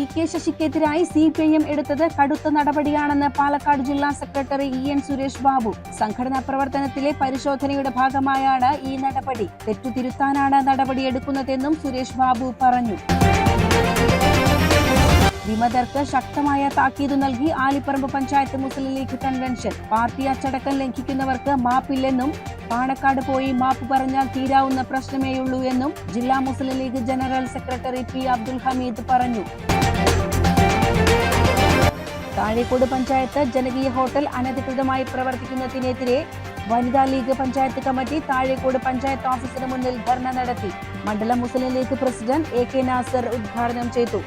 P K ശശിക്കെതിരായി C P I M എടുത്തത് കടുത്ത നടപടിയാണെന്ന് പാലക്കാട് ജില്ലാ secretary E N Suresh Babu. സംഘടനാ പ്രവർത്തനത്തിലെ പരിശോധനയുടെ ഭാഗമായാണ് ഈ നടപടി. തെറ്റുതിരുത്താനാണ് നടപടിയെടുക്കുന്നതെന്നും സുരേഷ് ബാബു പറഞ്ഞു. വിമതർക്ക് ശക്തമായ താക്കീത് നൽകി ആലിപ്പറമ്പ് പഞ്ചായത്ത് മുസ്ലിം ലീഗ് കൺവെൻഷൻ. പാർട്ടി അച്ചടക്കം ലംഘിക്കുന്നവർക്ക് മാപ്പില്ലെന്നും പാണക്കാട് പോയി മാപ്പ് പറഞ്ഞാൽ തീരാവുന്ന പ്രശ്നമേയുള്ളൂ എന്നും ജില്ലാ Muslim League general secretary P Abdul Hameed പറഞ്ഞു. താഴേക്കോട് പഞ്ചായത്ത് ജനകീയ ഹോട്ടൽ അനധികൃതമായി പ്രവർത്തിക്കുന്നതിനെതിരെ വനിതാ ലീഗ് പഞ്ചായത്ത് കമ്മിറ്റി താഴേക്കോട് പഞ്ചായത്ത് ഓഫീസിന് മുന്നിൽ ധർണ നടത്തി. മണ്ഡലം Muslim League president A K Nasar ഉദ്ഘാടനം ചെയ്തു.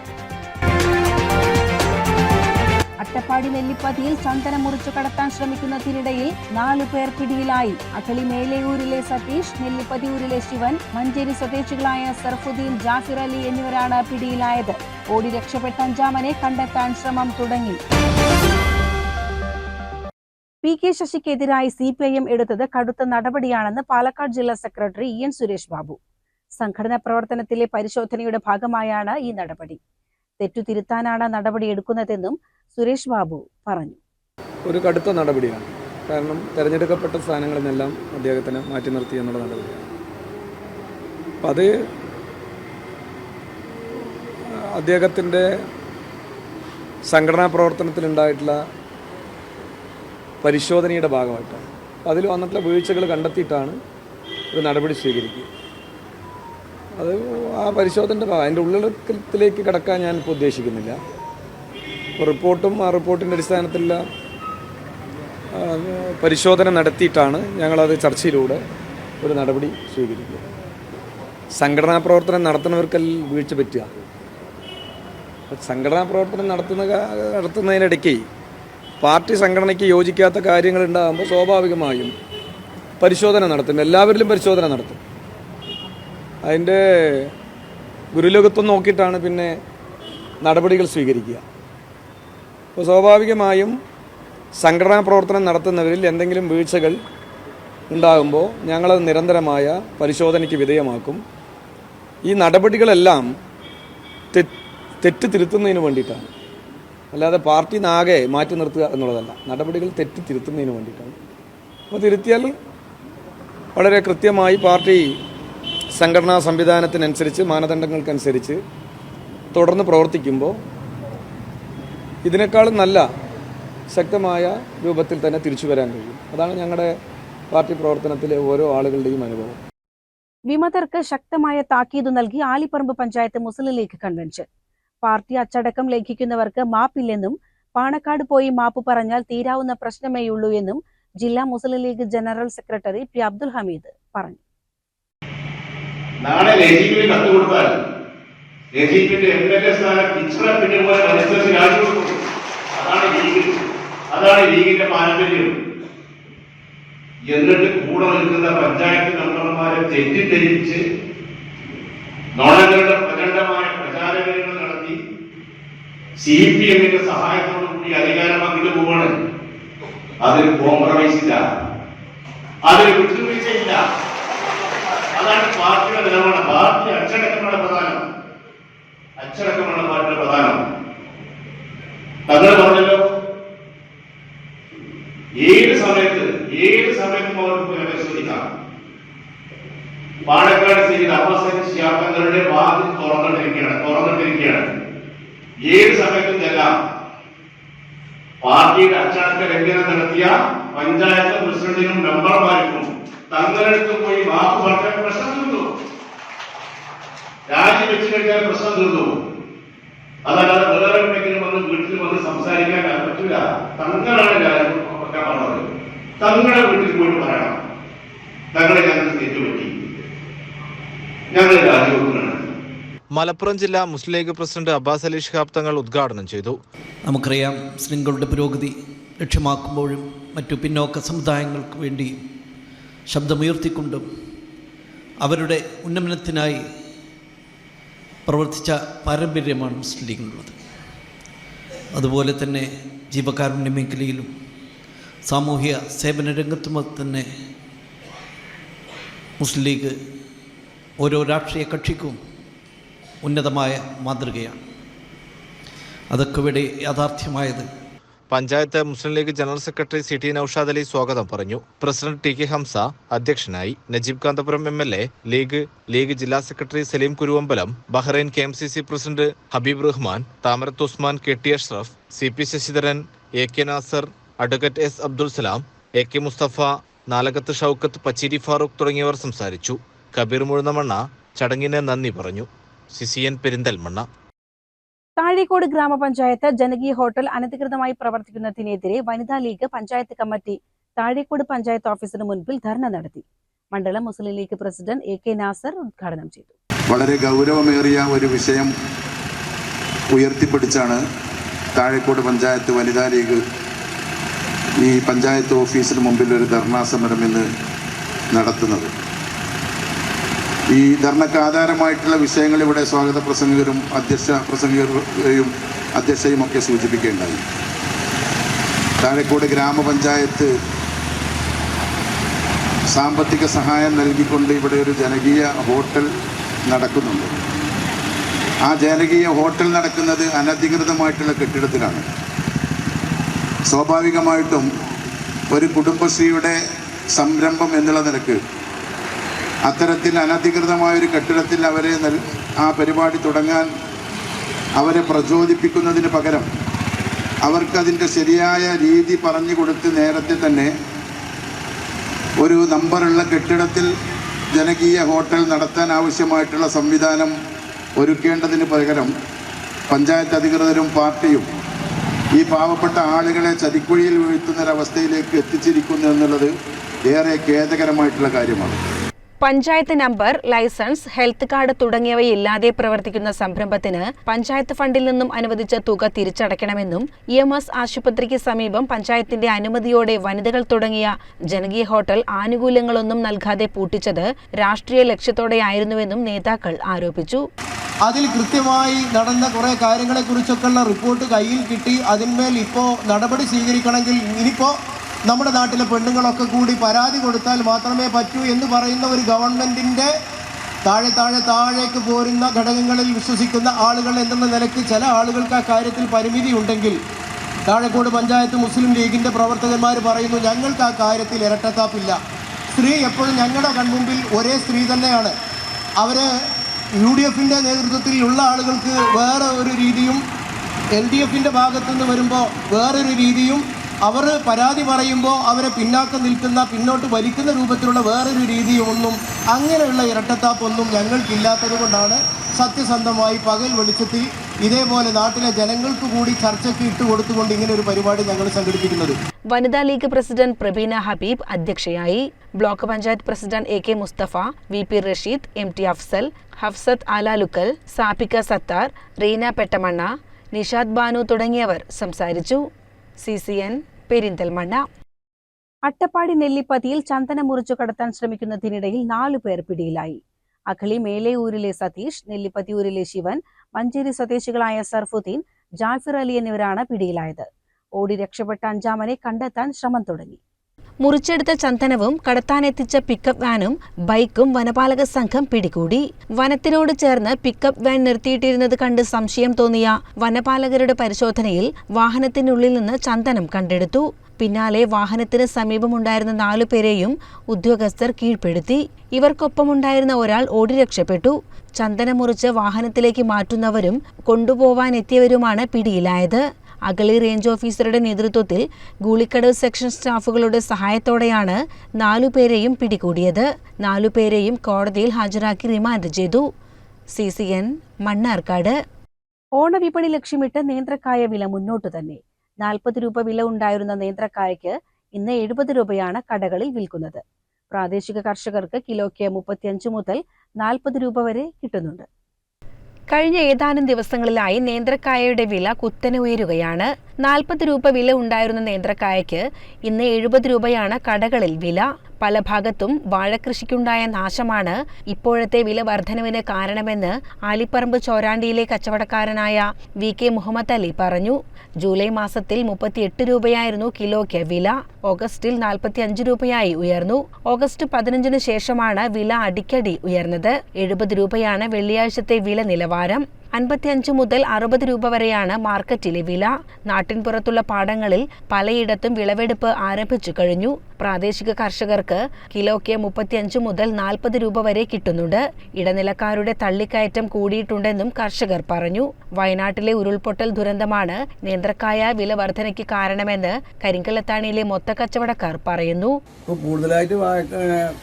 അട്ടപ്പാടി നെല്ലിപ്പതിയിൽ ചന്ദനം മുറിച്ചു കടത്താൻ ശ്രമിക്കുന്നതിനിടയിൽ നാലു പേർ പിടിയിലായി. അഖളി മേലയൂരിലെ സതീഷ് നെല്ലിപ്പതിയൂരിലെ ശിവൻ മഞ്ചേരി സ്വദേശികളായ സർഫുദ്ദീൻ ജാഫിർ അലി എന്നിവരാണ് പിടിയിലായത്. ഓടി രക്ഷപ്പെട്ട അഞ്ചാമനെ കണ്ടെത്താൻ ശ്രമം തുടങ്ങി. പി കെ ശശിക്കെതിരായി സി പി ഐ എം എടുത്തത് കടുത്ത നടപടിയാണെന്ന് പാലക്കാട് ജില്ലാ secretary E N Suresh Babu. സംഘടനാ പ്രവർത്തനത്തിലെ പരിശോധനയുടെ ഭാഗമായാണ് ഈ നടപടി. തെറ്റുതിരുത്താനാണ് നടപടിയെടുക്കുന്നതെന്നും സുരേഷ് ബാബു പറഞ്ഞു. ഒരു കടുത്ത നടപടിയാണ്. കാരണം തിരഞ്ഞെടുക്കപ്പെട്ട സ്ഥാനങ്ങളിൽ നിന്നെല്ലാം അദ്ദേഹത്തിന് മാറ്റി നിർത്തി എന്നുള്ള നടപടിയാണ് അപ്പം അത് അദ്ദേഹത്തിന്റെ സംഘടനാ പ്രവർത്തനത്തിലുണ്ടായിട്ടുള്ള പരിശോധനയുടെ ഭാഗമായിട്ടാണ്. അതിൽ വന്നിട്ടുള്ള വീഴ്ചകൾ കണ്ടെത്തിയിട്ടാണ് ഒരു നടപടി സ്വീകരിക്കുക. അത് ആ പരിശോധനയുടെ ഭാഗം. അതിന്റെ ഉള്ളടക്കത്തിലേക്ക് കിടക്കാൻ ഞാനിപ്പോൾ ഉദ്ദേശിക്കുന്നില്ല. റിപ്പോർട്ടും ആ റിപ്പോർട്ടിന്റെ അടിസ്ഥാനത്തിലുള്ള പരിശോധന നടത്തിയിട്ടാണ് ഞങ്ങളത് ചർച്ചയിലൂടെ ഒരു നടപടി സ്വീകരിക്കുക. സംഘടനാ പ്രവർത്തനം നടത്തുന്നവർക്കല്ല വീഴ്ച പറ്റുക. സംഘടനാ പ്രവർത്തനം നടത്തുന്ന നടത്തുന്നതിനിടയ്ക്ക് പാർട്ടി സംഘടനയ്ക്ക് യോജിക്കാത്ത കാര്യങ്ങൾ ഉണ്ടാകുമ്പോൾ സ്വാഭാവികമായും പരിശോധന നടത്തും. എല്ലാവരിലും പരിശോധന നടത്തും. അതിന്റെ ഗുരുലോകത്വം നോക്കിയിട്ടാണ് പിന്നെ നടപടികൾ സ്വീകരിക്കുക. അപ്പോൾ സ്വാഭാവികമായും സംഘടനാ പ്രവർത്തനം നടത്തുന്നവരിൽ എന്തെങ്കിലും വീഴ്ചകൾ ഉണ്ടാകുമ്പോൾ ഞങ്ങളത് നിരന്തരമായ പരിശോധനയ്ക്ക് വിധേയമാക്കും. ഈ നടപടികളെല്ലാം തെറ്റ് തിരുത്തുന്നതിന് വേണ്ടിയിട്ടാണ്. അല്ലാതെ പാർട്ടി നാകെ മാറ്റി നിർത്തുക എന്നുള്ളതല്ല. നടപടികൾ തെറ്റ് തിരുത്തുന്നതിന് വേണ്ടിയിട്ടാണ്. അപ്പോൾ തിരുത്തിയാൽ വളരെ കൃത്യമായി പാർട്ടി സംഘടനാ സംവിധാനത്തിനനുസരിച്ച് മാനദണ്ഡങ്ങൾക്കനുസരിച്ച് തുടർന്ന് പ്രവർത്തിക്കുമ്പോൾ ഇതിനേക്കാളും നല്ല ശക്തമായ രൂപത്തിൽ തന്നെ തിരിച്ചു വരാൻ കഴിയും. അതാണ് ഞങ്ങളുടെ പാർട്ടി പ്രവർത്തനത്തിലെ ഓരോ ആളുകളുടെയും അനുഭവം. വിമതർക്ക് ശക്തമായ താക്കീത് നൽകി ആലിപ്പറമ്പ് പഞ്ചായത്ത് മുസ്ലിം ലീഗ് കൺവെൻഷൻ. പാർട്ടി അച്ചടക്കം ലംഘിക്കുന്നവർക്ക് മാപ്പില്ലെന്നും പാണക്കാട് പോയി മാപ്പ് പറഞ്ഞാൽ തീരാവുന്ന പ്രശ്നമേയുള്ളൂ എന്നും ജില്ലാ Muslim League general secretary P Abdul Hameed പറഞ്ഞു. നാളെ രജീപിന് കത്ത് കൊടുത്താൽ രജീപിന്റെ എം എൽ എ സ്ഥാനം ഇച്ചിറ പിന്നെ പോലെ മനസ്സിലാക്കി രാജിവെക്കും അതാണ് ലീഗ് അതാണ് ലീഗിന്റെ പാരമ്പര്യം. എന്നിട്ട് കൂടെ നിൽക്കുന്ന പഞ്ചായത്ത് മെമ്പർമാരെ തെറ്റിദ്ധരിച്ച് നോണങ്ങളുടെ പ്രചണ്ഡമായ പ്രചാരങ്ങൾ നടത്തി സി പി എമ്മിന്റെ സഹായത്തോടു കൂടി അധികാരം പങ്കിട്ട് പോവാണ്. അതിൽ കോംപ്രമൈസ് ഇല്ല. അതിൽ വിട്ടുവീഴ്ചയില്ല. അതാണ് പാർട്ടിയുടെ നിലപാട്. പാർട്ടി അച്ചടക്കമാണ് പ്രധാനം. അച്ചടക്കമാണ് പാർട്ടിയുടെ പ്രധാനം. തങ്ങൾ പറഞ്ഞല്ലോ ഏത് സമയത്ത് ഏത് സമയത്തും അവർക്ക് പുനഃപരിശോധിക്കാം പാലക്കാട് സ്ഥിതി അപ്പസരി ശാഖകളുടെ വാതിൽ തുറന്നിട്ടിരിക്കുകയാണ് തുറന്നിട്ടിരിക്കുകയാണ്. ഏത് സമയത്തും ചെല്ലാം പാർട്ടിയുടെ അച്ചടക്ക ലംഘനം നടത്തിയ പഞ്ചായത്ത് പ്രസിഡന്റിനും മെമ്പർമാർക്കും തങ്ങളടുത്ത് പോയി വാക്ക് പറഞ്ഞാൽ പ്രശ്നം തീർന്നു. രാജി വെച്ച് കഴിഞ്ഞാൽ പ്രശ്നം തീർന്നു. അതല്ലാതെ വേറെ എവിടെയെങ്കിലും വന്ന് വീട്ടിൽ വന്ന് സംസാരിക്കാൻ പറ്റില്ല തങ്ങളാണ് രാജി വെക്കാൻ പറഞ്ഞത്. തങ്ങളുടെ വീട്ടിൽ പോയിട്ട് പറയണം. തങ്ങളെ ഞങ്ങൾക്ക് തെറ്റുപറ്റി. ഞങ്ങൾ രാജിവെക്കുകയാണ്. മലപ്പുറം ജില്ലാ മുസ്ലിം ലീഗ് പ്രസിഡന്റ് അബ്ബാസ് അലി ഷിഹാബ് തങ്ങൾ ഉദ്ഘാടനം ചെയ്തു. നമുക്കറിയാം മുസ്ലിങ്ങളുടെ പുരോഗതി ലക്ഷ്യമാക്കുമ്പോഴും മറ്റു പിന്നോക്ക സമുദായങ്ങൾക്ക് വേണ്ടി ശബ്ദമുയർത്തിക്കൊണ്ടും അവരുടെ ഉന്നമനത്തിനായി പ്രവർത്തിച്ച പാരമ്പര്യമാണ് മുസ്ലിം ലീഗിനുള്ളത്. അതുപോലെ തന്നെ ജീവകാരുണ്യ മേഖലയിലും സാമൂഹ്യ സേവന രംഗത്തും തന്നെ മുസ്ലിം ലീഗ് ഓരോ രാഷ്ട്രീയ കക്ഷിക്കും ഉന്നതമായ മാതൃകയാണ്. അതൊക്കെ ഇവിടെ യാഥാർത്ഥ്യമായത് panchayat Muslim League general secretary C T Noushad Ali സ്വാഗതം പറഞ്ഞു. പ്രസിഡന്റ് ടി കെ ഹംസ അധ്യക്ഷനായി Najeeb Kanthapuram M L A League League ജില്ലാ secretary Saleem Kuruvambalam Bahrain K M C C president Habeeb Rahman Thamarath Usman K T Ashraf C P Sasidharan A K Nasar advocate S Abdul Salam A K Musthafa Nalakath Shoukath Pacheri Farooq തുടങ്ങിയവർ സംസാരിച്ചു. കബീർ മുഴുന്നമണ്ണ ചടങ്ങിന് നന്ദി പറഞ്ഞു. സിസിയൻ പെരിന്തൽമണ്ണ. താഴേക്കോട് ഗ്രാമപഞ്ചായത്ത് ജനകീയ hotel അനധികൃതമായി പ്രവർത്തിക്കുന്നതിനെതിരെ വനിതാ ലീഗ് പഞ്ചായത്ത് കമ്മിറ്റി താഴേക്കോട് പഞ്ചായത്ത് ഓഫീസിന് മുൻപിൽ ധർണ നടത്തി. മണ്ഡലം Muslim League president A K Nasar ഉദ്ഘാടനം ചെയ്തു. വളരെ ഗൗരവമേറിയ ഒരു വിഷയം ഉയർത്തിപ്പിടിച്ചാണ് താഴേക്കോട് പഞ്ചായത്ത് വനിതാ ലീഗ് ഈ പഞ്ചായത്ത് ഓഫീസിന് മുമ്പിൽ ഒരു ധർണാ സമരം ഇന്ന് നടത്തുന്നത്. ഈ ധർണക്ക് ആധാരമായിട്ടുള്ള വിഷയങ്ങൾ ഇവിടെ സ്വാഗത പ്രസംഗകരും അധ്യക്ഷ പ്രസംഗകരെയും അധ്യക്ഷയും ഒക്കെ സൂചിപ്പിക്കേണ്ടായി. താഴെക്കോട് ഗ്രാമപഞ്ചായത്ത് സാമ്പത്തിക സഹായം നൽകിക്കൊണ്ട് ഇവിടെ ഒരു ജനകീയ ഹോട്ടൽ നടക്കുന്നുണ്ട്. ആ ജനകീയ ഹോട്ടൽ നടക്കുന്നത് അനധികൃതമായിട്ടുള്ള കെട്ടിടത്തിലാണ്. സ്വാഭാവികമായിട്ടും ഒരു കുടുംബശ്രീയുടെ സംരംഭം എന്നുള്ള നിലയ്ക്ക് അത്തരത്തിൽ അനധികൃതമായ ഒരു കെട്ടിടത്തിൽ അവരെ ആ പരിപാടി തുടങ്ങാൻ അവരെ പ്രചോദിപ്പിക്കുന്നതിന് പകരം അവർക്കതിന്റെ ശരിയായ രീതി പറഞ്ഞു കൊടുത്ത് നേരത്തെ തന്നെ ഒരു നമ്പറുള്ള കെട്ടിടത്തിൽ ജനകീയ ഹോട്ടൽ നടത്താൻ ആവശ്യമായിട്ടുള്ള സംവിധാനം ഒരുക്കേണ്ടതിന് പകരം പഞ്ചായത്ത് അധികൃതരും പാർട്ടിയും ഈ പാവപ്പെട്ട ആളുകളെ ചതിക്കുഴിയിൽ വീഴ്ത്തുന്നൊരവസ്ഥയിലേക്ക് എത്തിച്ചിരിക്കുന്നു എന്നുള്ളത് ഏറെ ഖേദകരമായിട്ടുള്ള കാര്യമാണ്. Panchayat number licence health card തുടങ്ങിയവയില്ലാതെ പ്രവർത്തിക്കുന്ന സംരംഭത്തിന് പഞ്ചായത്ത് ഫണ്ടിൽ നിന്നും അനുവദിച്ച തുക തിരിച്ചടയ്ക്കണമെന്നും ഇ എം എസ് ആശുപത്രിക്ക് സമീപം പഞ്ചായത്തിന്റെ അനുമതിയോടെ വനിതകൾ തുടങ്ങിയ ജനകീയ ഹോട്ടൽ ആനുകൂല്യങ്ങളൊന്നും നൽകാതെ പൂട്ടിച്ചത് രാഷ്ട്രീയ ലക്ഷ്യത്തോടെയായിരുന്നുവെന്നും നേതാക്കൾ ആരോപിച്ചു. അതിൽ കൃത്യമായി നടന്ന കുറേ കാര്യങ്ങളെക്കുറിച്ചൊക്കെയുള്ള റിപ്പോർട്ട് കയ്യിൽ കിട്ടി. അതിന്മേൽ ഇപ്പോൾ നടപടി സ്വീകരിക്കണമെങ്കിൽ ഇനിയിപ്പോൾ നമ്മുടെ നാട്ടിലെ പെണ്ണുങ്ങളൊക്കെ കൂടി പരാതി കൊടുത്താൽ മാത്രമേ പറ്റൂ എന്ന് പറയുന്ന ഒരു ഗവൺമെന്റിന്റെ താഴെ താഴെ താഴേക്ക് പോരുന്ന ഘടകങ്ങളിൽ വിശ്വസിക്കുന്ന ആളുകൾ എന്നുള്ള നിലയ്ക്ക് ചില ആളുകൾക്ക് ആ കാര്യത്തിൽ പരിമിതി ഉണ്ടെങ്കിൽ താഴെക്കോട് പഞ്ചായത്ത് മുസ്ലിം ലീഗിന്റെ പ്രവർത്തകന്മാർ പറയുന്നു ഞങ്ങൾക്ക് ആ കാര്യത്തിൽ ഇരട്ടത്താപ്പില്ല. സ്ത്രീ എപ്പോഴും ഞങ്ങളുടെ കൺമുമ്പിൽ ഒരേ സ്ത്രീ തന്നെയാണ്. അവർ യു ഡി എഫിന്റെ നേതൃത്വത്തിലുള്ള ആളുകൾക്ക് വേറെ ഒരു രീതിയും എൽ ഡി എഫിന്റെ ഭാഗത്തുനിന്ന് വരുമ്പോൾ വേറൊരു രീതിയും അവർ പരാതി പറയുമ്പോൾ അവരെ പിന്നാക്കം നിൽക്കുന്ന പിന്നോട്ട് വലിക്കുന്ന രൂപത്തിലുള്ള വേറൊരു രീതിയൊന്നും അങ്ങനെയുള്ള ഇരട്ടത്താപ്പൊന്നും ഞങ്ങൾക്കില്ലാത്തത് കൊണ്ടാണ് സത്യസന്ധമായി പകൽ വെളിച്ചത്തിൽ ഇതേപോലെ നാട്ടിലെ ജനങ്ങൾക്ക് കൂടി ചർച്ചയ്ക്ക് ഇട്ട് കൊടുത്തുകൊണ്ട് ഇങ്ങനെ ഒരു പരിപാടി ഞങ്ങൾ സംഘടിപ്പിക്കുന്നത്. വനിതാ ലീഗ് പ്രസിഡന്റ് പ്രബീന ഹബീബ് അധ്യക്ഷയായി. Block panchayat president A K Musthafa V P Rasheed M T Afsal Hafsath Alalukkal Sapika Sathar Reena Pettamanna Nishad Banu തുടങ്ങിയവർ സംസാരിച്ചു. C C N Perinthalmanna Attappadi നെല്ലിപ്പതിയിൽ ചന്ദനം മുറിച്ചു കടത്താൻ ശ്രമിക്കുന്നതിനിടയിൽ നാലു പേർ പിടിയിലായി. അഖളി മേലെയൂരിലെ സതീഷ് നെല്ലിപ്പതിയൂരിലെ ശിവൻ മഞ്ചേരി സ്വദേശികളായ സർഫുദ്ദീൻ ജാഫിർ അലി എന്നിവരാണ് പിടിയിലായത്. ഓടി രക്ഷപ്പെട്ട അഞ്ചാമനെ കണ്ടെത്താൻ ശ്രമം തുടങ്ങി. മുറിച്ചെടുത്ത ചന്ദനവും കടത്താനെത്തിച്ച പിക്കപ്പ് വാനും ബൈക്കും വനപാലക സംഘം പിടികൂടി. വനത്തിനോട് ചേർന്ന് പിക്കപ്പ് വാൻ നിർത്തിയിട്ടിരുന്നത് കണ്ട് സംശയം തോന്നിയ വനപാലകരുടെ പരിശോധനയിൽ വാഹനത്തിനുള്ളിൽ നിന്ന് ചന്ദനം കണ്ടെടുത്തു. പിന്നാലെ വാഹനത്തിന് സമീപമുണ്ടായിരുന്ന നാലു പേരെയും ഉദ്യോഗസ്ഥർ കീഴ്പ്പെടുത്തി. ഇവർക്കൊപ്പമുണ്ടായിരുന്ന ഒരാൾ ഓടി രക്ഷപ്പെട്ടു. ചന്ദനം മുറിച്ച് വാഹനത്തിലേക്ക് മാറ്റുന്നവരും കൊണ്ടുപോവാനെത്തിയവരുമാണ് പിടിയിലായത്. അഗളി റേഞ്ച് ഓഫീസറുടെ നേതൃത്വത്തിൽ ഗൂളിക്കടവ് സെക്ഷൻ സ്റ്റാഫുകളുടെ സഹായത്തോടെയാണ് നാലുപേരെയും പിടികൂടിയത്. നാലുപേരെയും കോടതിയിൽ ഹാജരാക്കി റിമാൻഡ് ചെയ്തു. C C N Mannarkkad. ഓണവിപണി ലക്ഷ്യമിട്ട് നേന്ത്രക്കായ വില മുന്നോട്ട് തന്നെ. നാൽപ്പത് രൂപ വില ഉണ്ടായിരുന്ന നേന്ത്രക്കായക്ക് ഇന്ന് എഴുപത് രൂപയാണ് കടകളിൽ വിൽക്കുന്നത്. പ്രാദേശിക കർഷകർക്ക് കിലോയ്ക്ക് മുപ്പത്തിയഞ്ച് മുതൽ നാൽപ്പത് രൂപ വരെ കിട്ടുന്നുണ്ട്. കഴിഞ്ഞ ഏതാനും ദിവസങ്ങളിലായി നേന്ത്രക്കായയുടെ വില കുത്തനെ ഉയരുകയാണ്. നാൽപ്പത് രൂപ വില ഉണ്ടായിരുന്ന നേന്ത്രക്കായയ്ക്ക് ഇന്ന് എഴുപത് രൂപയാണ് കടകളിൽ വില. പല ഭാഗത്തും വാഴക്കൃഷിക്കുണ്ടായ നാശമാണ് ഇപ്പോഴത്തെ വില വർധനവിന് കാരണമെന്ന് ആലിപ്പറമ്പ് ചോരാണ്ടിയിലെ കച്ചവടക്കാരനായ വി കെ മുഹമ്മദ് അലി പറഞ്ഞു. ജൂലൈ മാസത്തിൽ മുപ്പത്തിയെട്ട് രൂപയായിരുന്നു കിലോയ്ക്ക് വില. ഓഗസ്റ്റിൽ നാൽപ്പത്തി അഞ്ച് രൂപയായി ഉയർന്നു. ഓഗസ്റ്റ് പതിനഞ്ചിന് ശേഷമാണ് വില അടിക്കടി ഉയർന്നത്. എഴുപത് രൂപയാണ് വെള്ളിയാഴ്ചത്തെ വില നിലവാരം. അൻപത്തിയഞ്ച് മുതൽ അറുപത് രൂപ വരെയാണ് മാർക്കറ്റിലെ വില. നാട്ടിൻപുറത്തുള്ള പാടങ്ങളിൽ പലയിടത്തും വിളവെടുപ്പ് ആരംഭിച്ചു കഴിഞ്ഞു. പ്രാദേശിക കർഷകർക്ക് കിലോയ്ക്ക് മുപ്പത്തിയഞ്ച് മുതൽ നാൽപ്പത് രൂപ വരെ കിട്ടുന്നുണ്ട്. ഇടനിലക്കാരുടെ തള്ളിക്കയറ്റം കൂടിയിട്ടുണ്ടെന്നും കർഷകർ പറഞ്ഞു. വയനാട്ടിലെ ഉരുൾപൊട്ടൽ ദുരന്തമാണ് നേന്ത്രക്കായ വില വർധനയ്ക്ക് കാരണമെന്ന് കരിങ്കലത്താണിയിലെ മൊത്തക്കച്ചവടക്കാർ പറയുന്നു. കൂടുതലായിട്ട്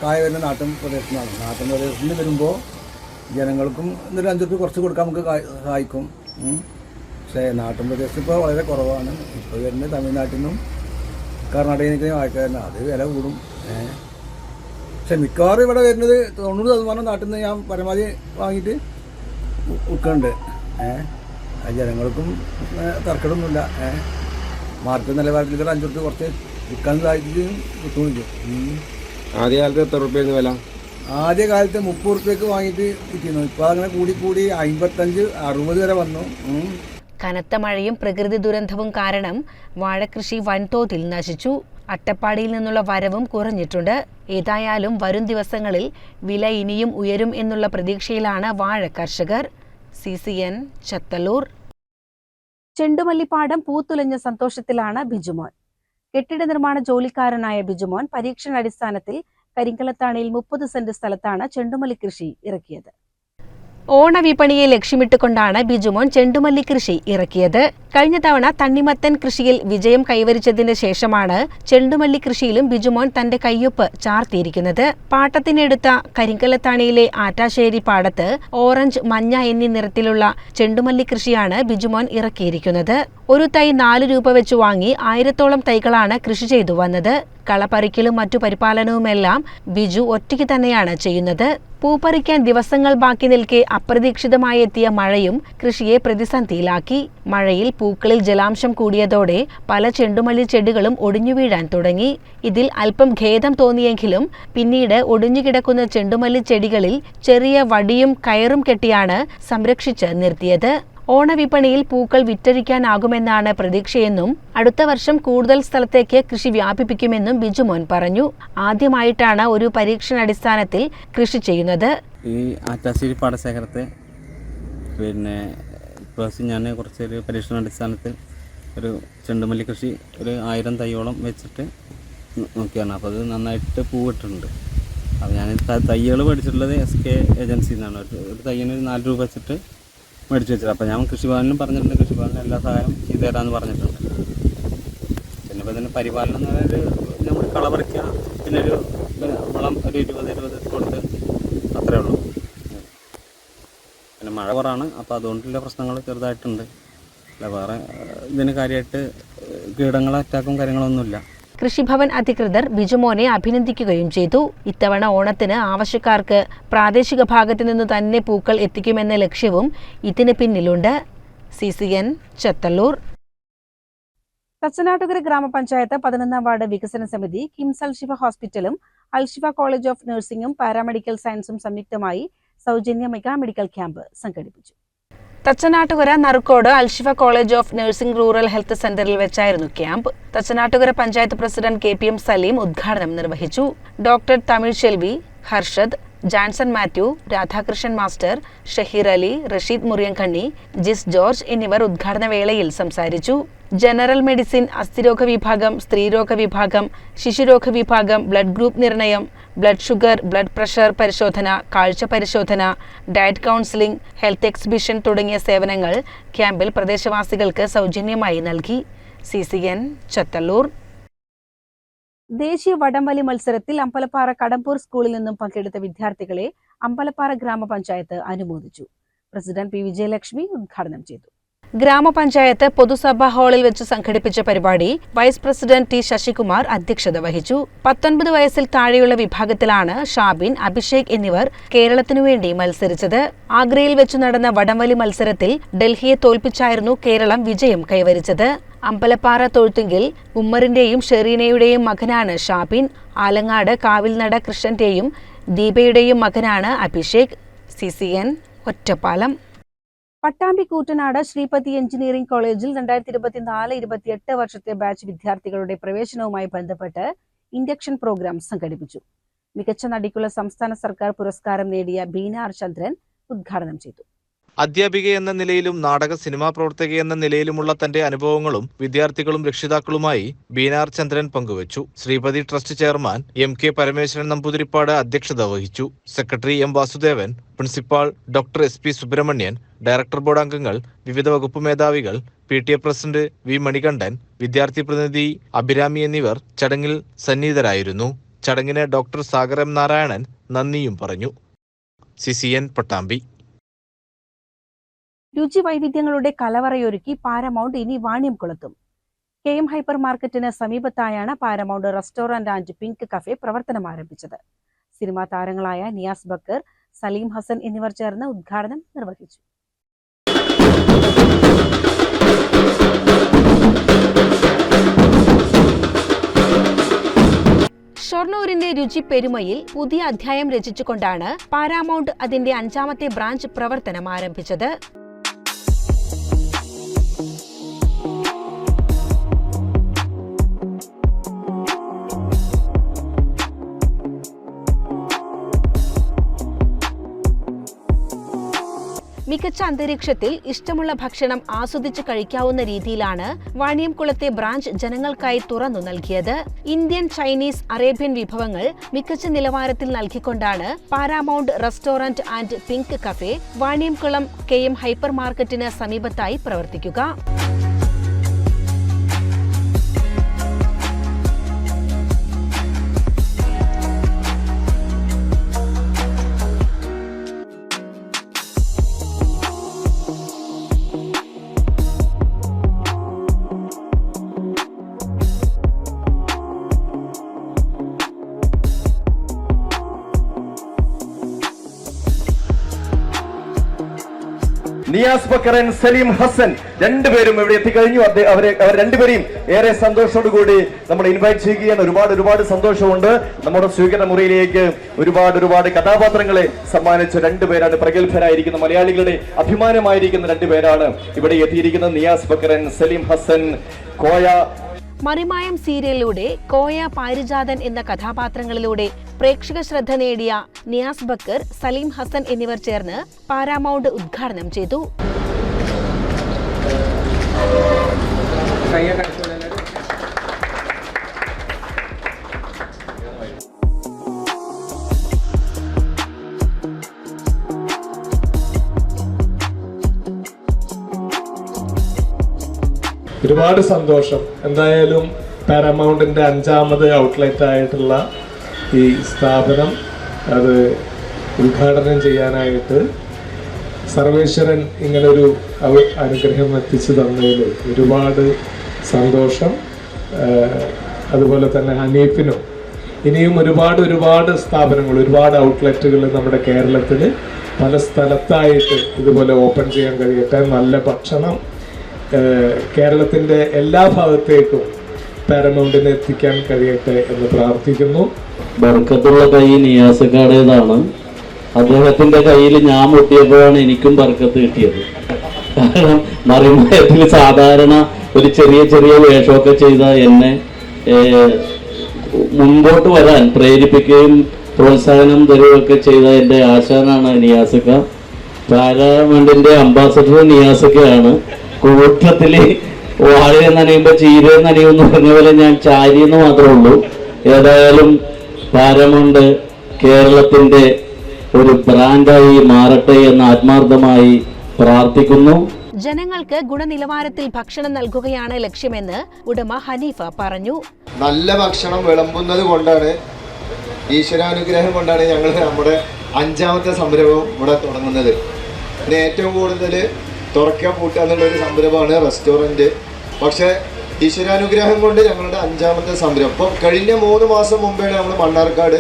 കായ വരുന്ന നാട്ടിൻ പ്രദേശത്താണ് നാട്ടിൻ പ്രദേശത്ത് വരുമ്പോൾ ജനങ്ങൾക്കും എന്നൊരു അഞ്ച് റുപ്യ കുറച്ച് കൊടുക്കാൻ നമുക്ക് സഹായിക്കും. പക്ഷേ നാട്ടിൻ പ്രദേശത്ത് ഇപ്പോൾ വളരെ കുറവാണ്. ഇപ്പോൾ വരുന്നത് തമിഴ്നാട്ടിൽ നിന്നും കർണാടകയിൽ നിൽക്കുന്ന ആൾക്കാരാണ് അത് വില കൂടും. പക്ഷെ മിക്കവാറും ഇവിടെ വരുന്നത് തൊണ്ണൂറ് ശതമാനം നാട്ടിൽ നിന്ന് ഞാൻ പരമാവധി വാങ്ങിയിട്ട് ഉൾക്കുന്നുണ്ട് ഏഹ് ജനങ്ങൾക്കും തർക്കടൊന്നുമില്ല ഏഹ് മാർക്കറ്റ് നിലവാരത്തിൽ അഞ്ചു റുപ്യ കുറച്ച് വിൽക്കാൻ സാധിക്കും കിട്ടുന്നില്ല ആദ്യ എത്ര റുപ്യ വില? ആദ്യ കാലത്ത് മുപ്പത് റുപ്യക്ക് വാങ്ങിയിട്ട് കിട്ടിയിരുന്നു ഇപ്പോൾ അങ്ങനെ കൂടി കൂടി അമ്പത്തഞ്ച് അറുപത് വരെ വന്നു. കനത്ത മഴയും പ്രകൃതി ദുരന്തവും കാരണം വാഴകൃഷി വൻതോതിൽ നശിച്ചു. അട്ടപ്പാടിയിൽ നിന്നുള്ള വരവും കുറഞ്ഞിട്ടുണ്ട്. ഏതായാലും വരും ദിവസങ്ങളിൽ വില ഇനിയും ഉയരും എന്നുള്ള പ്രതീക്ഷയിലാണ് വാഴ കർഷകർ. സി സി എൻ ചത്തലൂർ ചെണ്ടുമല്ലിപ്പാടം പൂത്തുലഞ്ഞ സന്തോഷത്തിലാണ് ബിജുമോൻ. കെട്ടിട നിർമ്മാണ ജോലിക്കാരനായ ബിജുമോൻ പരീക്ഷണാടിസ്ഥാനത്തിൽ കരിങ്കലത്താണിയിൽ മുപ്പത് സെന്റ് സ്ഥലത്താണ് ചെണ്ടുമല്ലി കൃഷി ഇറക്കിയത്. ഓണവിപണിയെ ലക്ഷ്യമിട്ടുകൊണ്ടാണ് ബിജുമോൻ ചെണ്ടുമല്ലി കൃഷി ഇറക്കിയത്. കഴിഞ്ഞ തവണ തണ്ണിമത്തൻ കൃഷിയിൽ വിജയം കൈവരിച്ചതിന് ശേഷമാണ് ചെണ്ടുമല്ലി കൃഷിയിലും ബിജുമോൻ തന്റെ കയ്യൊപ്പ് ചാർത്തിയിരിക്കുന്നത്. പാട്ടത്തിനെടുത്ത കരിങ്കലത്താണിയിലെ ആറ്റാശ്ശേരി പാടത്ത് ഓറഞ്ച് മഞ്ഞ എന്നീ നിറത്തിലുള്ള ചെണ്ടുമല്ലി കൃഷിയാണ് ബിജുമോൻ ഇറക്കിയിരിക്കുന്നത്. ഒരു തൈ നാല് രൂപ വെച്ച് വാങ്ങി ആയിരത്തോളം തൈകളാണ് കൃഷി ചെയ്തു വന്നത്. കളപറിക്കലും മറ്റു പരിപാലനവുമെല്ലാം ബിജു ഒറ്റയ്ക്ക് തന്നെയാണ് ചെയ്യുന്നത്. പൂപ്പറിക്കാൻ ദിവസങ്ങൾ ബാക്കി നിൽക്കെ അപ്രതീക്ഷിതമായി എത്തിയ മഴയും കൃഷിയെ പ്രതിസന്ധിയിലാക്കി. മഴയിൽ പൂക്കളിൽ ജലാംശം കൂടിയതോടെ പല ചെണ്ടുമല്ലി ചെടികളും ഒടിഞ്ഞു വീഴാൻ തുടങ്ങി. ഇതിൽ അല്പം ഖേദം തോന്നിയെങ്കിലും പിന്നീട് ഒടിഞ്ഞുകിടക്കുന്ന ചെണ്ടുമല്ലി ചെടികളിൽ ചെറിയ വടിയും കയറും കെട്ടിയാണ് സംരക്ഷിച്ച് നിർത്തിയത്. ഓണവിപണിയിൽ പൂക്കൾ വിറ്റഴിക്കാനാകുമെന്നാണ് പ്രതീക്ഷയെന്നും അടുത്ത വർഷം കൂടുതൽ സ്ഥലത്തേക്ക് കൃഷി വ്യാപിപ്പിക്കുമെന്നും ബിജുമോൻ പറഞ്ഞു. ആദ്യമായിട്ടാണ് ഒരു പരീക്ഷണാടിസ്ഥാനത്തിൽ കൃഷി ചെയ്യുന്നത്. ഈ ആറ്റാശ്ശേരി പാടശേഖരത്തെ പിന്നെ ഇപ്രാവശ്യം ഞാൻ കുറച്ചൊരു പരീക്ഷണാടിസ്ഥാനത്തിൽ ഒരു ചെണ്ടുമല്ലി കൃഷി ഒരു ആയിരം തൈയോളം വെച്ചിട്ട് നോക്കിയാണ്. അപ്പോൾ അത് നന്നായിട്ട് പൂവിട്ടുണ്ട് അപ്പോൾ ഞാൻ തൈകൾ പഠിച്ചിട്ടുള്ളത് എസ് കെ ഒരു ഒരു തയ്യന് നാല് രൂപ വെച്ചിട്ട് മേടിച്ച് വെച്ചത്. അപ്പോൾ ഞാൻ കൃഷിഭവനിലും പറഞ്ഞിട്ടുണ്ട്. കൃഷിഭവനിൽ എല്ലാ സഹായം ചെയ്തു തരാമെന്ന് പറഞ്ഞിട്ടുണ്ട്. പിന്നെ ഇപ്പോൾ ഇതിന്റെ പരിപാലനം എന്ന് പറഞ്ഞാൽ നമ്മൾ കള പറിക്കുക പിന്നെ ഒരു വളം ഒരു ഇരുപത് ഇരുപത് കൊടുത്ത് അത്രേ ഉള്ളൂ. പിന്നെ മഴ കുറവാണ്. അപ്പോൾ അതുകൊണ്ടുള്ള പ്രശ്നങ്ങൾ ചെറുതായിട്ടുണ്ട്. അല്ല വേറെ ഇതിന് കാര്യമായിട്ട് കീടങ്ങളെ അറ്റാക്കും കാര്യങ്ങളൊന്നുമില്ല. കൃഷിഭവൻ അധികൃതർ ബിജുമോനെ അഭിനന്ദിക്കുകയും ചെയ്തു. ഇത്തവണ ഓണത്തിന് ആവശ്യക്കാർക്ക് പ്രാദേശിക ഭാഗത്തു നിന്ന് തന്നെ പൂക്കൾ എത്തിക്കുമെന്ന ലക്ഷ്യവും ഇതിന് പിന്നിലുണ്ട്. C C N Chathallur. Thachanattukara ഗ്രാമപഞ്ചായത്ത് പതിനൊന്നാം വാർഡ് വികസന സമിതി കിംസ് അൽഷിഫ ഹോസ്പിറ്റലും അൽഷിഫ കോളേജ് ഓഫ് നഴ്സിംഗും പാരാമെഡിക്കൽ സയൻസും സംയുക്തമായി സൗജന്യ മെഗാ മെഡിക്കൽ ക്യാമ്പ് സംഘടിപ്പിച്ചു. Thachanattukara Narukode Alshifa college of nursing rural health സെന്ററിൽ വെച്ചായിരുന്നു camp. Thachanattukara panchayat president K P M Saleem ഉദ്ഘാടനം നിർവഹിച്ചു. ഡോക്ടർ തമിഴ് ഷെൽവി ഹർഷദ് ജാൻസൺ മാത്യു രാധാകൃഷ്ണൻ മാസ്റ്റർ ഷഹീർ അലി റഷീദ് മുറിയൻഖണ്ണി ജിസ് ജോർജ് എന്നിവർ ഉദ്ഘാടന വേളയിൽ സംസാരിച്ചു. ജനറൽ മെഡിസിൻ അസ്ഥിരോഗ വിഭാഗം സ്ത്രീരോഗ വിഭാഗം ശിശുരോഗ വിഭാഗം ബ്ലഡ് ഗ്രൂപ്പ് നിർണയം ബ്ലഡ് ഷുഗർ ബ്ലഡ് പ്രഷർ പരിശോധന കാഴ്ച പരിശോധന ഡയറ്റ് കൗൺസിലിംഗ് ഹെൽത്ത് എക്സിബിഷൻ തുടങ്ങിയ സേവനങ്ങൾ ക്യാമ്പിൽ പ്രദേശവാസികൾക്ക് സൗജന്യമായി നൽകി. C C N Chathallur. ദേശീയ വടംവലി മത്സരത്തിൽ അമ്പലപ്പാറ കടമ്പൂർ സ്കൂളിൽ നിന്നും പങ്കെടുത്ത വിദ്യാർത്ഥികളെ അമ്പലപ്പാറ ഗ്രാമപഞ്ചായത്ത് അനുമോദിച്ചു. പ്രസിഡന്റ് പി വിജയലക്ഷ്മി ഉദ്ഘാടനം ചെയ്തു. ഗ്രാമപഞ്ചായത്ത് പൊതുസഭാ ഹാളിൽ വെച്ച് സംഘടിപ്പിച്ച പരിപാടി വൈസ് പ്രസിഡന്റ് ടി ശശികുമാർ അധ്യക്ഷത വഹിച്ചു. പത്തൊൻപത് വയസ്സിൽ താഴെയുള്ള വിഭാഗത്തിലാണ് ഷാബിൻ അഭിഷേക് എന്നിവർ കേരളത്തിനുവേണ്ടി മത്സരിച്ചത്. ആഗ്രയിൽ വെച്ച് നടന്ന വടംവലി മത്സരത്തിൽ ഡൽഹിയെ തോൽപ്പിച്ചായിരുന്നു കേരളം വിജയം കൈവരിച്ചത്. അമ്പലപ്പാറ തൊഴുത്തുങ്കിൽ ഉമ്മറിന്റെയും ഷെറീനയുടെയും മകനാണ് ഷാബിൻ ആലങ്ങാട് കാവിൽനട കൃഷ്ണന്റെയും ദീപയുടെയും മകനാണ് Abhishek. C C N Ottapalam. Pattambi Koottanad Sreepathi engineering കോളേജിൽ രണ്ടായിരത്തി ഇരുപത്തിനാല് ഇരുപത്തിയെട്ട് വർഷത്തെ ബാച്ച് വിദ്യാർത്ഥികളുടെ പ്രവേശനവുമായി ബന്ധപ്പെട്ട് ഇൻഡക്ഷൻ പ്രോഗ്രാം സംഘടിപ്പിച്ചു. മികച്ച നടിക്കുള്ള സംസ്ഥാന സർക്കാർ പുരസ്കാരം നേടിയ ബീനാർ ചന്ദ്രൻ ഉദ്ഘാടനം ചെയ്തു. അധ്യാപിക എന്ന നിലയിലും നാടക സിനിമാ പ്രവർത്തക എന്ന നിലയിലുമുള്ള തന്റെ അനുഭവങ്ങളും വിദ്യാർത്ഥികളും രക്ഷിതാക്കളുമായി ബീനാർ ചന്ദ്രൻ പങ്കുവച്ചു. Sreepathi trust chairman M K Parameswaran Namboothiripad അധ്യക്ഷത വഹിച്ചു. Secretary M Vasudevan principal doctor S P Subrahmanyan director board അംഗങ്ങൾ വിവിധ വകുപ്പ് മേധാവികൾ P T A president V Manikandan വിദ്യാർത്ഥി പ്രതിനിധി അഭിരാമി എന്നിവർ ചടങ്ങിൽ സന്നിഹിതരായിരുന്നു. ചടങ്ങിന് ഡോക്ടർ സാഗർ എം നാരായണൻ നന്ദിയും പറഞ്ഞു. സി സി എൻ പട്ടാമ്പി രുചി വൈവിധ്യങ്ങളുടെ കലവറയൊരുക്കി പാരമൗണ്ട് ഇനി വാണ്യം കൊളുത്തും. കെ എം ഹൈപ്പർ മാർക്കറ്റിന് സമീപത്തായാണ് Paramount restaurant and pink cafe പ്രവർത്തനം ആരംഭിച്ചത്. സിനിമാ താരങ്ങളായ നിയാസ് ബക്കർ സലീം ഹസൻ എന്നിവർ ചേർന്ന് ഉദ്ഘാടനം നിർവഹിച്ചു. ഷൊർണൂരിന്റെ രുചി പെരുമയിൽ പുതിയ അധ്യായം രചിച്ചുകൊണ്ടാണ് പാരാമൗണ്ട് അതിന്റെ അഞ്ചാമത്തെ ബ്രാഞ്ച് പ്രവർത്തനം ആരംഭിച്ചത്. മികച്ച അന്തരീക്ഷത്തിൽ ഇഷ്ടമുള്ള ഭക്ഷണം ആസ്വദിച്ച് കഴിക്കാവുന്ന രീതിയിലാണ് വാണിയംകുളത്തെ ബ്രാഞ്ച് ജനങ്ങൾക്കായി തുറന്നു നൽകിയത്. ഇന്ത്യൻ ചൈനീസ് അറേബ്യൻ വിഭവങ്ങൾ മികച്ച നിലവാരത്തിൽ നൽകിക്കൊണ്ടാണ് Paramount restaurant and pink cafe Vaniyamkulam K M hyper മാർക്കറ്റിന് സമീപത്തായി പ്രവർത്തിക്കുക. നിയാസ് ബക്കറൻ സലീം ഹസൻ രണ്ടുപേരും ഇവിടെ എത്തിക്കഴിഞ്ഞു. അവരെ അവർ രണ്ടുപേരെയും ഏറെ കൂടി നമ്മൾ ഇൻവൈറ്റ് ചെയ്യുകയാണ്. ഒരുപാട് ഒരുപാട് സന്തോഷമുണ്ട്. നമ്മുടെ സ്വീകരണ മുറിയിലേക്ക് ഒരുപാട് ഒരുപാട് കഥാപാത്രങ്ങളെ സമ്മാനിച്ച രണ്ടുപേരാണ് പ്രഗത്ഭരായിരിക്കുന്ന മലയാളികളുടെ അഭിമാനമായിരിക്കുന്ന രണ്ടുപേരാണ് ഇവിടെ എത്തിയിരിക്കുന്നത്. നിയാസ് ബക്കറൻ സലീം ഹസൻ കോയ മറിമായം സീരിയലിലൂടെ കോയ പാരിജാതൻ എന്ന കഥാപാത്രങ്ങളിലൂടെ പ്രേക്ഷക ശ്രദ്ധ നേടിയ നിയാസ് ബക്കർ സലീം ഹസൻ എന്നിവർ ചേർന്ന് പാരാമൗണ്ട് ഉദ്ഘാടനം ചെയ്തു. ഒരുപാട് സന്തോഷം. എന്തായാലും പാരമൗണ്ടിന്റെ അഞ്ചാമത് ഔട്ട്ലെറ്റ് ആയിട്ടുള്ള ഈ സ്ഥാപനം അത് ഉദ്ഘാടനം ചെയ്യാനായിട്ട് സർവേശ്വരൻ ഇങ്ങനൊരു അനുഗ്രഹം എത്തിച്ചു തന്നതിൽ ഒരുപാട് സന്തോഷം. അതുപോലെ തന്നെ ഹനീഫിനും. ഇനിയും ഒരുപാട് ഒരുപാട് സ്ഥാപനങ്ങൾ ഒരുപാട് ഔട്ട്ലെറ്റുകൾ നമ്മുടെ കേരളത്തിൽ പല സ്ഥലത്തായിട്ട് ഇതുപോലെ ഓപ്പൺ ചെയ്യാൻ കഴിയട്ടെ. നല്ല ഭക്ഷണം കേരളത്തിന്റെ എല്ലാ ഭാഗത്തേക്കും പാരമൗണ്ടിനെ എത്തിക്കാൻ കഴിയട്ടെ എന്ന് പ്രാർത്ഥിക്കുന്നു. ബർക്കത്തുള്ള കൈ നിയാസക്കാടേതാണ് അദ്ദേഹത്തിന്റെ കയ്യിൽ ഞാൻ മുട്ടിയപ്പോഴാണ് എനിക്കും ബർക്കത്ത് കിട്ടിയത്. കാരണം സാധാരണ ഒരു ചെറിയ ചെറിയ വേഷമൊക്കെ ചെയ്ത എന്നെ മുമ്പോട്ട് വരാൻ പ്രേരിപ്പിക്കുകയും പ്രോത്സാഹനം തരികയൊക്കെ ചെയ്ത എന്റെ ആശാനാണ് നിയാസക്ക. പാരാമണ്ടിന്റെ അംബാസഡർ നിയാസക്കയാണ്. കൂട്ടത്തിൽ വാഴ നനയുമ്പോ ചീര നനയുമെന്ന് പറഞ്ഞ പോലെ ഞാൻ ചാരി എന്ന് മാത്രമേ ഉള്ളൂ. ഏതായാലും താരമുണ്ട് കേരളത്തിന്റെ ഒരു ബ്രാൻഡായി മാറട്ടെ എന്ന് ആത്മാർത്ഥമായി പ്രാർത്ഥിക്കുന്നു. ജനങ്ങൾക്ക് ഗുണനിലവാരത്തിൽ ഭക്ഷണം നൽകുകയാണ് ലക്ഷ്യമെന്ന് ഉടമ ഹനീഫ പറഞ്ഞു. നല്ല ഭക്ഷണം വിളമ്പുന്നത് കൊണ്ടാണ് ഈശ്വരാനുഗ്രഹം കൊണ്ടാണ് ഞങ്ങൾ നമ്മുടെ അഞ്ചാമത്തെ സംരംഭം ഇവിടെ തുടങ്ങുന്നത്. പിന്നെ ഏറ്റവും കൂടുതൽ തുറക്കാൻ പൂട്ടുക എന്നുള്ളൊരു സംരംഭമാണ് റെസ്റ്റോറന്റ് പക്ഷേ ഈശ്വരാനുഗ്രഹം കൊണ്ട് ഞങ്ങളുടെ അഞ്ചാമത്തെ സംരംഭം. ഇപ്പം കഴിഞ്ഞ മൂന്ന് മാസം മുമ്പാണ് നമ്മൾ മണ്ണാർക്കാട്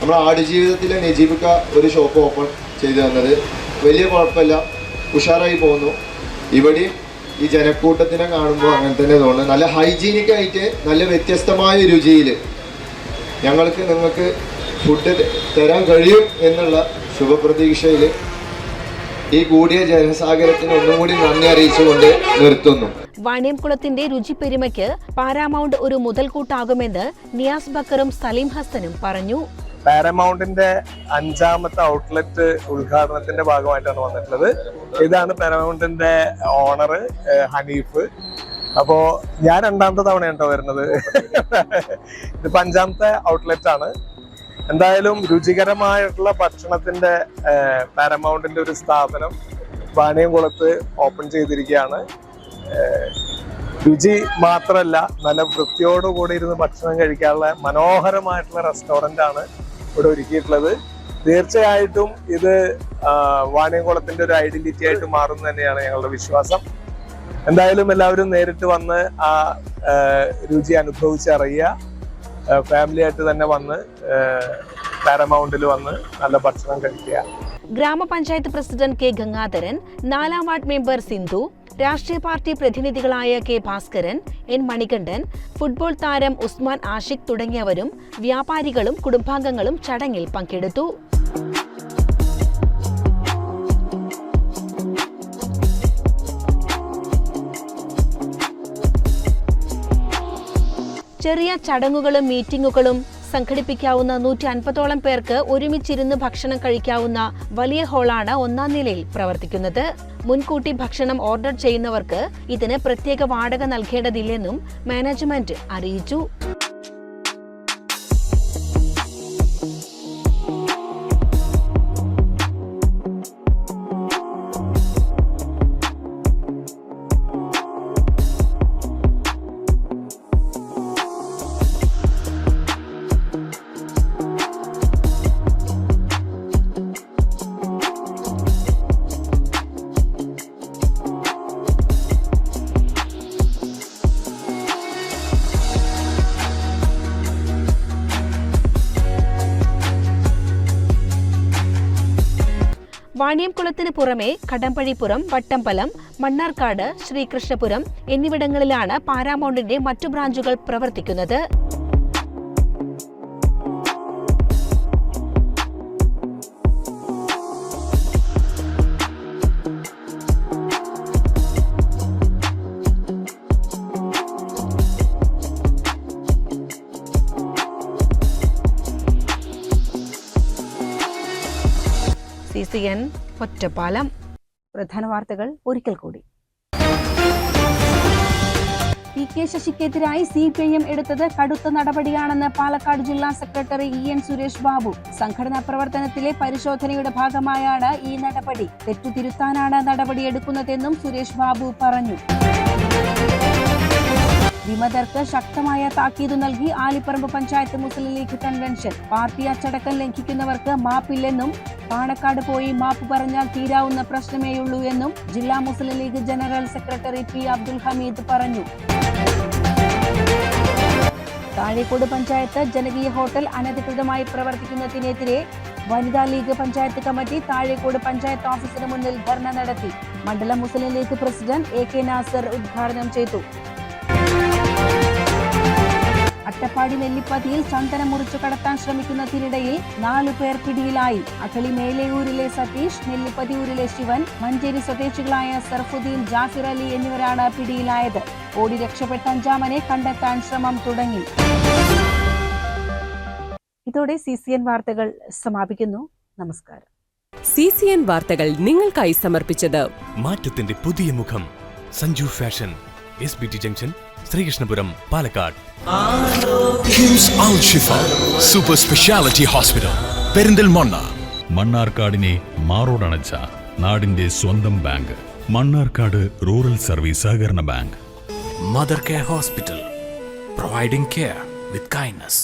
നമ്മുടെ ആടുജീവിതത്തിലെ നജീബിക്ക ഒരു ഷോപ്പ് ഓപ്പൺ ചെയ്തു തന്നത്. വലിയ കുഴപ്പമില്ല. ഉഷാറായി പോകുന്നു. ഇവിടെയും ഈ ജനക്കൂട്ടത്തിനെ കാണുമ്പോൾ അങ്ങനെ തന്നെ തോന്നുന്നു. നല്ല ഹൈജീനിക് ആയിട്ട് നല്ല വ്യത്യസ്തമായ രുചിയിൽ ഞങ്ങൾക്ക് നിങ്ങൾക്ക് ഫുഡ് തരാൻ കഴിയും എന്നുള്ള ശുഭപ്രതീക്ഷയിൽ ഈ കൂടിയ ജനസാഗരത്തിന് ഒന്നും കൂടി നന്ദി അറിയിച്ചുകൊണ്ട് നിർത്തുന്നു. വാണിയംകുളത്തിന്റെ രുചിപ്പെരുമയ്ക്ക് പാരാമൗണ്ട് ഒരു മുതൽക്കൂട്ടാകുമെന്ന് നിയാസ് ബക്കറും സലീം ഹസ്സനും പറഞ്ഞു. പാരമൗണ്ടിന്റെ അഞ്ചാമത്തെ ഔട്ട്ലെറ്റ് ഉദ്ഘാടനത്തിന്റെ ഭാഗമായിട്ടാണ് വന്നിട്ടുള്ളത്. ഇതാണ് പാരമൗണ്ടിന്റെ ഓണർ ഹനീഫ്. അപ്പോ ഞാൻ രണ്ടാമത്തെ തവണയാണ് കേട്ടോ വരുന്നത് ഇതിപ്പോ അഞ്ചാമത്തെ ഔട്ട്ലെറ്റ് ആണ് എന്തായാലും രുചികരമായിട്ടുള്ള ഭക്ഷണത്തിന്റെ പാരമൗണ്ടിന്റെ ഒരു സ്ഥാപനം വാണിയംകുളത്ത് ഓപ്പൺ ചെയ്തിരിക്കുകയാണ്. രുചി മാത്രമല്ല നല്ല വൃത്തിയോടുകൂടി ഇരുന്ന് ഭക്ഷണം കഴിക്കാനുള്ള മനോഹരമായിട്ടുള്ള റെസ്റ്റോറന്റ് ആണ് ഇവിടെ ഒരുക്കിയിട്ടുള്ളത്. തീർച്ചയായിട്ടും ഇത് വാണിയംകുളത്തിന്റെ ഒരു ഐഡന്റിറ്റി ആയിട്ട് മാറും തന്നെയാണ് ഞങ്ങളുടെ വിശ്വാസം. എന്തായാലും എല്ലാവരും നേരിട്ട് വന്ന് ആ, രുചി അനുഭവിച്ചറിയുക. ഫാമിലി ആയിട്ട് തന്നെ വന്ന് പാരമൗണ്ടിൽ വന്ന് നല്ല ഭക്ഷണം കഴിക്കുക. ഗ്രാമപഞ്ചായത്ത് പ്രസിഡന്റ് കെ ഗംഗാധരൻ നാലാം വാർഡ് മെമ്പർ സിന്ധു രാഷ്ട്രീയ party പ്രതിനിധികളായ K Bhaskaran N Manikandan football താരം ഉസ്മാൻ ആഷിഖ് തുടങ്ങിയവരും വ്യാപാരികളും കുടുംബാംഗങ്ങളും ചടങ്ങിൽ പങ്കെടുത്തു. ചെറിയ ചടങ്ങുകളും മീറ്റിംഗുകളും സംഘടിപ്പിക്കാവുന്ന നൂറ്റി അൻപതോളം പേർക്ക് ഒരുമിച്ചിരുന്ന് ഭക്ഷണം കഴിക്കാവുന്ന വലിയ ഹാളാണ് ഒന്നാം നിലയിൽ പ്രവർത്തിക്കുന്നത്. മുൻകൂട്ടി ഭക്ഷണം ഓർഡർ ചെയ്യുന്നവർക്ക് ഇതിന് പ്രത്യേക വാടക നൽകേണ്ടതില്ലെന്നും മാനേജ്മെന്റ് അറിയിച്ചു. വാണിയംകുളത്തിന് പുറമെ കടമ്പഴിപ്പുറം വട്ടമ്പലം മണ്ണാർക്കാട് ശ്രീകൃഷ്ണപുരം എന്നിവിടങ്ങളിലാണ് പാരാമൗണ്ടിന്റെ മറ്റു ബ്രാഞ്ചുകൾ പ്രവർത്തിക്കുന്നത്. ഒറ്റപ്പാലം. പ്രധാന വാർത്തകൾ ഒരിക്കൽ കൂടി. പി കെ ശശിക്കെതിരായി സി പി ഐ എം എടുത്തത് കടുത്ത നടപടിയാണെന്ന് പാലക്കാട് ജില്ലാ secretary E N Suresh Babu. സംഘടനാ പ്രവർത്തനത്തിലെ പരിശോധനയുടെ ഭാഗമായാണ് ഈ നടപടി. തെറ്റുതിരുത്താനാണ് നടപടിയെടുക്കുന്നതെന്നും സുരേഷ് ബാബു പറഞ്ഞു. വിമതർക്ക് ശക്തമായ താക്കീത് നൽകി ആലിപ്പറമ്പ് പഞ്ചായത്ത് മുസ്ലിം ലീഗ് കൺവെൻഷൻ. പാർട്ടി അച്ചടക്കം ലംഘിക്കുന്നവർക്ക് മാപ്പില്ലെന്നും പാണക്കാട് പോയി മാപ്പ് പറഞ്ഞാൽ തീരാവുന്ന പ്രശ്നമേയുള്ളൂ എന്നും ജില്ലാ Muslim League general secretary P Abdul Hameed പറഞ്ഞു. താഴേക്കോട് പഞ്ചായത്ത് ജനകീയ ഹോട്ടൽ അനധികൃതമായി പ്രവർത്തിക്കുന്നതിനെതിരെ വനിതാ ലീഗ് പഞ്ചായത്ത് കമ്മിറ്റി താഴേക്കോട് പഞ്ചായത്ത് ഓഫീസിന് മുന്നിൽ ധർണ നടത്തി. മണ്ഡലം Muslim League president A K Nasar ഉദ്ഘാടനം ചെയ്തു. അട്ടപ്പാടി നെല്ലിപ്പതിയിൽ ചന്ദനം മുറിച്ചു കടത്താൻ ശ്രമിക്കുന്നതിനിടയിൽ നാലു പേർ പിടിയിലായി. അഥളി മേലയൂരിലെ സതീഷ് നെല്ലിപ്പതിയൂരിലെ ശിവൻ മഞ്ചേരി സ്വദേശികളായ സർഫുദ്ദീൻ ജാഫിർ അലി എന്നിവരാണ് പിടിയിലായത്. ഓടി രക്ഷപ്പെട്ട അഞ്ചാമനെ കണ്ടെത്താൻ ശ്രമം തുടങ്ങി. ഇതോടെ സി സി എൻ വാർത്തകൾ സമാപിക്കുന്നു. നമസ്കാരം. സി സി എൻ വാർത്തകൾ നിങ്ങൾക്കായി സമർപ്പിച്ചത് മാറ്റത്തിന്റെ പുതിയ മുഖം Sanju fashion. S B T junction Sreekrishnapuram Palakkad. Super speciality hospital Perinthalmanna മണ്ണാർക്കാടിനെ മാറോടണച്ച നാടിന്റെ സ്വന്തം ബാങ്ക് മണ്ണാർക്കാട് റൂറൽ സർവീസ് സഹകരണ bank. Mother care hospital providing care with kindness